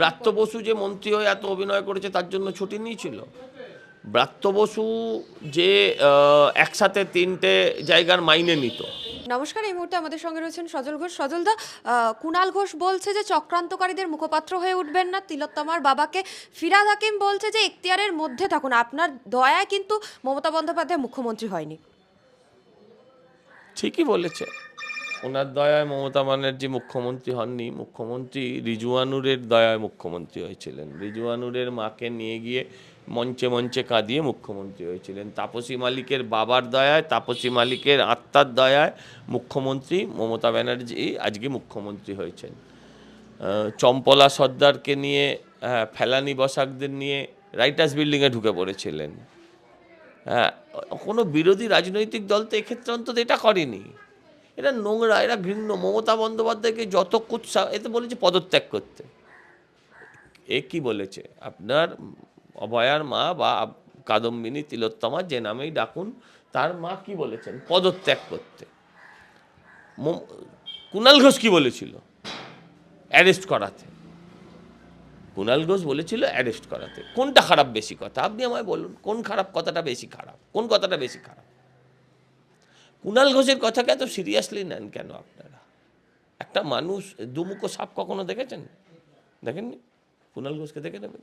ব্রাত্য বসু যে মন্ত্রী হয়ে এত অভিনয় করেছে তার জন্য ছুটি নিয়েছিল। ব্রাত্য বসু যে একসাথে তিনটে জায়গার মাইনে নিত। নমস্কার এই মুহূর্তে আমাদের সঙ্গে রয়েছেন সজল ঘোষ। সজলদা কুণাল ঘোষ বলছে যে চক্রান্তকারীদের মুখপাত্র হয়ে উঠবেন না। তিলোত্তমার বাবাকে ফিরাদ হাকিম বলছে যে এখতিয়ারের মধ্যে থাকুন। আপনার দয়ায় কিন্তু মমতা বন্দ্যোপাধ্যায় মুখ্যমন্ত্রী হয়নি। ঠিকই বলেছে। ওনার দয়ায় মমতা ব্যানার্জি মুখ্যমন্ত্রী হননি। মুখ্যমন্ত্রী রিজুয়ানুরের দয়ায় মুখ্যমন্ত্রী হয়েছিলেন। রিজুয়ানুরের মাকে নিয়ে গিয়ে মঞ্চে মঞ্চে কাঁদিয়ে মুখ্যমন্ত্রী হয়েছিলেন। তাপসী মালিকের বাবার দয়ায় তাপসী মালিকের আত্মার দয়ায় মুখ্যমন্ত্রী মমতা ব্যানার্জি আজকে মুখ্যমন্ত্রী হয়েছেন। চম্পলা সর্দারকে নিয়ে হ্যাঁ, ফেলানি বসাকদের নিয়ে রাইটার্স বিল্ডিংয়ে ঢুকে পড়েছিলেন। হ্যাঁ কোনো বিরোধী রাজনৈতিক দল তো এক্ষেত্রে অন্তত এটা করেনি। এটা নোংরা এরা ঘৃণ্য। মমতা বন্দ্যোপাধ্যায়কে যত কুৎসা এতে বলেছে পদত্যাগ করতে। এ কি বলেছে? আপনার অভয়ার মা বা কাদম্বিনী তিলোত্তমা যে নামেই ডাকুন, তার মা কি বলেছেন? পদত্যাগ করতে। কুণাল ঘোষ কি বলেছিল? অ্যারেস্ট করাতে। কুণাল ঘোষ বলেছিল অ্যারেস্ট করাতে। কোনটা খারাপ বেশি কথা? আপনি আমায় বলুন, কোন খারাপ কথাটা বেশি খারাপ? কোন কথাটা বেশি খারাপ? কুণাল ঘোষের কথাকে এত সিরিয়াসলি নেন কেন আপনারা? একটা মানুষ দুমুখো সাপ কখনো দেখেছেন? দেখেননি? কুণাল ঘোষকে দেখে নেবেন?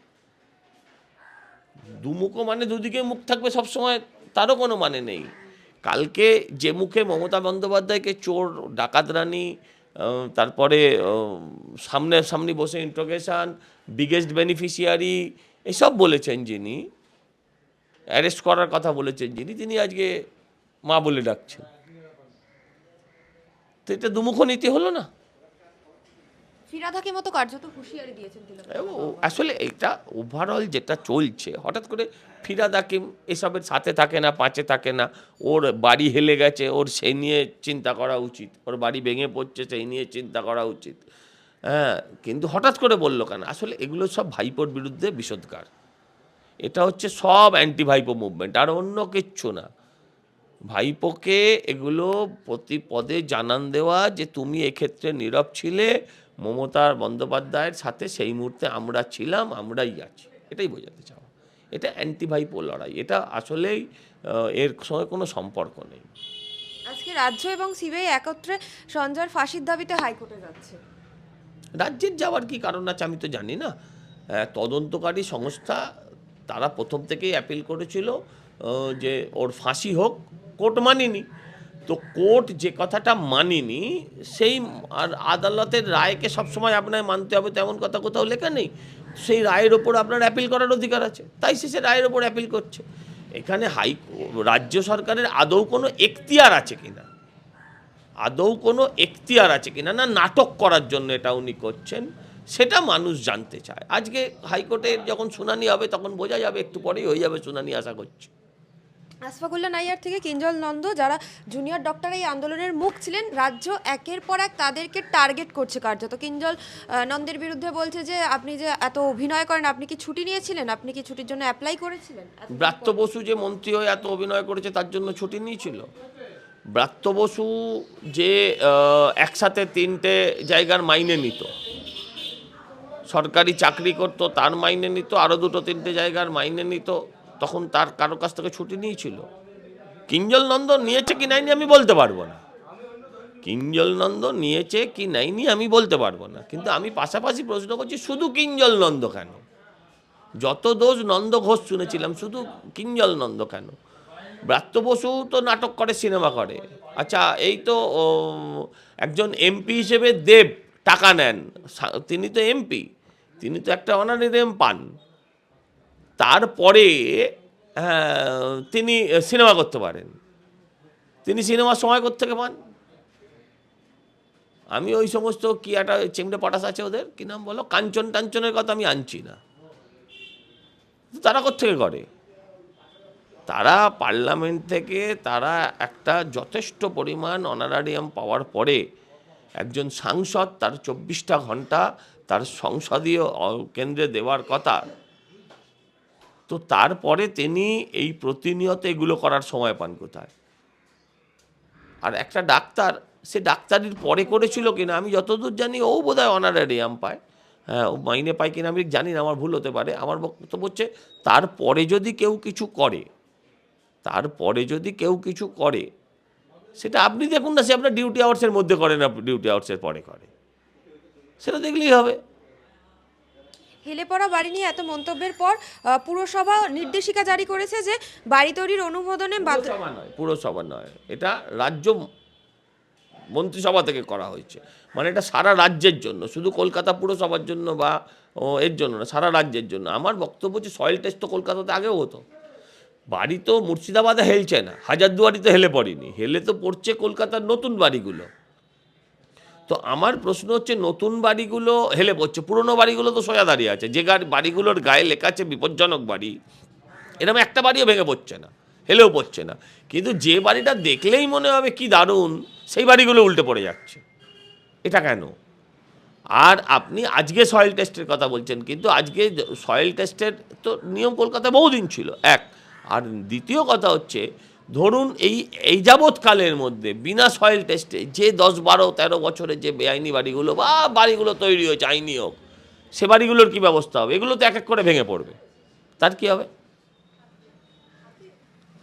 দুমুখো মানে দুদিকে মুখ থাকবে সবসময়, তারও কোনো মানে নেই। কালকে যে মুখে মমতা বন্দ্যোপাধ্যায়কে চোর, ডাকাত রানী তারপরে সামনে সামনে বসে ইন্ট্রোগেশন বিগেস্ট বেনিফিশিয়ারি এসব বলেছেন যিনি। অ্যারেস্ট করার কথা বলেছেন যিনি, তিনি আজকে মা বলে ডাকছেন তো এটা দুমুখ নীতি হলো না? ফিরাদ মতো কার্যত হুঁশিয়ারি দিয়েছেন আসলে এটা ওভারঅল যেটা চলছে হঠাৎ করে ফিরাদ হাকিম এসবের সাথে থাকে না পাঁচে থাকে না ওর বাড়ি হেলে গেছে ওর সেই নিয়ে চিন্তা করা উচিত ওর বাড়ি ভেঙে পড়ছে সেই নিয়ে চিন্তা করা উচিত। হ্যাঁ কিন্তু হঠাৎ করে বলল কেন? আসলে এগুলো সব ভাইপোর বিরুদ্ধে বিষোদ্গার এটা হচ্ছে সব অ্যান্টি ভাইপো মুভমেন্ট আর অন্য কিচ্ছু না। ভাইপোকে এগুলো প্রতি পদে জানান দেওয়া যে তুমি এক্ষেত্রে নীরব ছিলে মমতা বন্দ্যোপাধ্যায়ের সাথে সেই মুহূর্তে আমরা ছিলাম আমরাই আছি। এটাই বোঝাতে চাওয়া এটা অ্যান্টি ভাইপো লড়াই। এটা আসলেই এর সঙ্গে কোনো সম্পর্ক নেই। আজকে রাজ্য এবং সিবিআই একত্রে সঞ্জয়ের ফাঁসির দাবিতে হাইকোর্টে যাচ্ছে। রাজ্যের যাওয়ার কি কারণ আছে আমি তো জানি না। তদন্তকারী সংস্থা তারা প্রথম থেকেই অ্যাপিল করেছিল যে ওর ফাঁসি হোক কোর্ট মানেনি। তো কোর্ট যে কথাটা মানেনি, সেই আর আদালতের রায়কে সবসময় আপনার মানতে হবে, তেমন কথা কোথাও লেখা নেই। সেই রায়ের ওপর আপনার অ্যাপিল করার অধিকার আছে। তাই সে সে রায়ের ওপর অ্যাপিল করছে। এখানে হাই রাজ্য সরকারের আদৌ কোনো এখতিয়ার আছে কিনা? আদৌ কোনো এখতিয়ার আছে কিনা? না নাটক করার জন্য এটা উনি করছেন, সেটা মানুষ জানতে চায়। আজকে হাইকোর্টের যখন শুনানি হবে, তখন বোঝা যাবে, একটু পরেই হয়ে যাবে শুনানি, আশা করছি। আসফাকুল্লা নাইয়ার থেকে কিঞ্জল নন্দ, যারা জুনিয়র ডক্টর এই আন্দোলনের মুখ ছিলেন, রাজ্য একের পর এক তাদেরকে টার্গেট করছে কার্যত। কিঞ্জল নন্দের বিরুদ্ধে বলছে যে, আপনি যে এত অভিনয় করেন, আপনি কি ছুটি নিয়েছিলেন? আপনি কি ছুটির জন্য অ্যাপ্লাই করেছিলেন? ব্রাত্য বসু যে মন্ত্রী হয়ে এত অভিনয় করেছে, তার জন্য ছুটি নিয়েছিল। ব্রাত্য বসু যে একসাথে তিনটে জায়গার মাইনে নিত। সরকারি চাকরি করতো, তার মাইনে নিত আরও দুটো তিনটে জায়গার মাইনে নিত। তখন তার কারও কাছ থেকে ছুটি নিয়েছিল। কিঞ্জল নন্দ নিয়েছে কি নাইনি আমি বলতে পারব না। কিঞ্জল নন্দ নিয়েছে কি নাইনি আমি বলতে পারব না। কিন্তু আমি পাশাপাশি প্রশ্ন করছি, শুধু কিঞ্জল নন্দ কেন? যত দোষ নন্দ ঘোষ শুনেছিলাম, শুধু কিঞ্জল নন্দ কেন? ব্রাত্য বসু তো নাটক করে, সিনেমা করে। আচ্ছা এই তো একজন এমপি হিসেবে দেব টাকা নেন। তিনি তো এমপি, তিনি তো একটা অনারিয়াম পান। তারপরে হ্যাঁ, তিনি সিনেমা করতে পারেন। তিনি সিনেমার সময় থেকে পান? আমি ওই সমস্ত কি একটা চেমড়ে পটাশ আছে ওদের? কি নাম বলো? কাঞ্চন টাঞ্চনের কথা আমি আনছি না। তারা থেকে করে? তারা পার্লামেন্ট থেকে তারা একটা যথেষ্ট পরিমাণ অনারারিয়াম পাওয়ার পরে একজন সাংসদ তার চব্বিশটা ঘণ্টা তার সংসদীয় কেন্দ্রে দেওয়ার কথা তো তারপরে তিনি এই প্রতিনিয়ত এগুলো করার সময় পান কোথায়? আর একটা ডাক্তার, সে ডাক্তারির পরে করেছিল কিনা আমি যতদূর জানি ও বোধ বোধহয় অনারারিয়াম পায়। হ্যাঁ ও মাইনে পায় কিনা আমি জানি না, আমার ভুল হতে পারে। আমার বক্তব্য হচ্ছে, তারপরে যদি কেউ কিছু করে, তারপরে যদি কেউ কিছু করে, সেটা আপনি দেখুন না, সে আপনার ডিউটি আওয়ার্সের মধ্যে করে না ডিউটি আওয়ার্সের পরে করে। সেটা দেখলেই হবে। হেলে পড়া বাড়ি নিয়ে এত মন্তব্যের পর পুরসভা নির্দেশিকা জারি করেছে যে বাড়ি তৈরির অনুমোদনে পুরসভা নয় পুরসভা নয়। এটা রাজ্য মন্ত্রিসভা থেকে করা হয়েছে। মানে এটা সারা রাজ্যের জন্য, শুধু কলকাতা পুরসভার জন্য বা এর জন্য না, সারা রাজ্যের জন্য। আমার বক্তব্য হচ্ছে সয়েল টেস্ট তো কলকাতাতে আগেও হতো। বাড়ি তো মুর্শিদাবাদে হেলছে না, হাজারদুয়ারিতে হেলে পড়েনি। হেলে তো পড়ছে কলকাতার নতুন বাড়িগুলো। তো আমার প্রশ্ন হচ্ছে, নতুন বাড়িগুলো হেলে পড়ছে, পুরনো বাড়িগুলো তো সোজা দাঁড়িয়ে আছে, যে বাড়িগুলোর গায়ে লেখা আছে বিপজ্জনক বাড়ি, এরকম একটা বাড়িও ভেঙে পড়ছে না, হেলেও পড়ছে না। কিন্তু যে বাড়িটা দেখলেই মনে হবে কি দারুণ, সেই বাড়িগুলো উল্টে পড়ে যাচ্ছে। এটা কেন? আর আপনি আজকে সয়েল টেস্টের কথা বলছেন, কিন্তু আজকে সয়েল টেস্টের তো নিয়ম কলকাতায় বহুদিন ছিল, এক। আর দ্বিতীয় কথা হচ্ছে ধরুন এই এই যাবৎকালের মধ্যে, বিনা সয়েল টেস্টে যে দশ, বারো, তেরো বছরের যে বেআইনি বাড়িগুলো বা বাড়িগুলো তৈরি হয়েছে, আইনি হোক, সে বাড়িগুলোর কী ব্যবস্থা হবে? এগুলো তো এক এক করে ভেঙে পড়বে। তার কী হবে?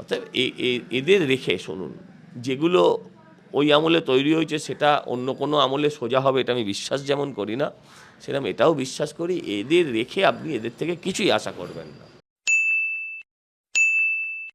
অর্থাৎ এদের রেখে শুনুন, যেগুলো ওই আমলে তৈরি হয়েছে, সেটা অন্য কোনো আমলে সোজা হবে, এটা আমি বিশ্বাস যেমন করি না সেরকম এটাও বিশ্বাস করি, এদের রেখে আপনি এদের থেকে কিছুই আশা করবেন না।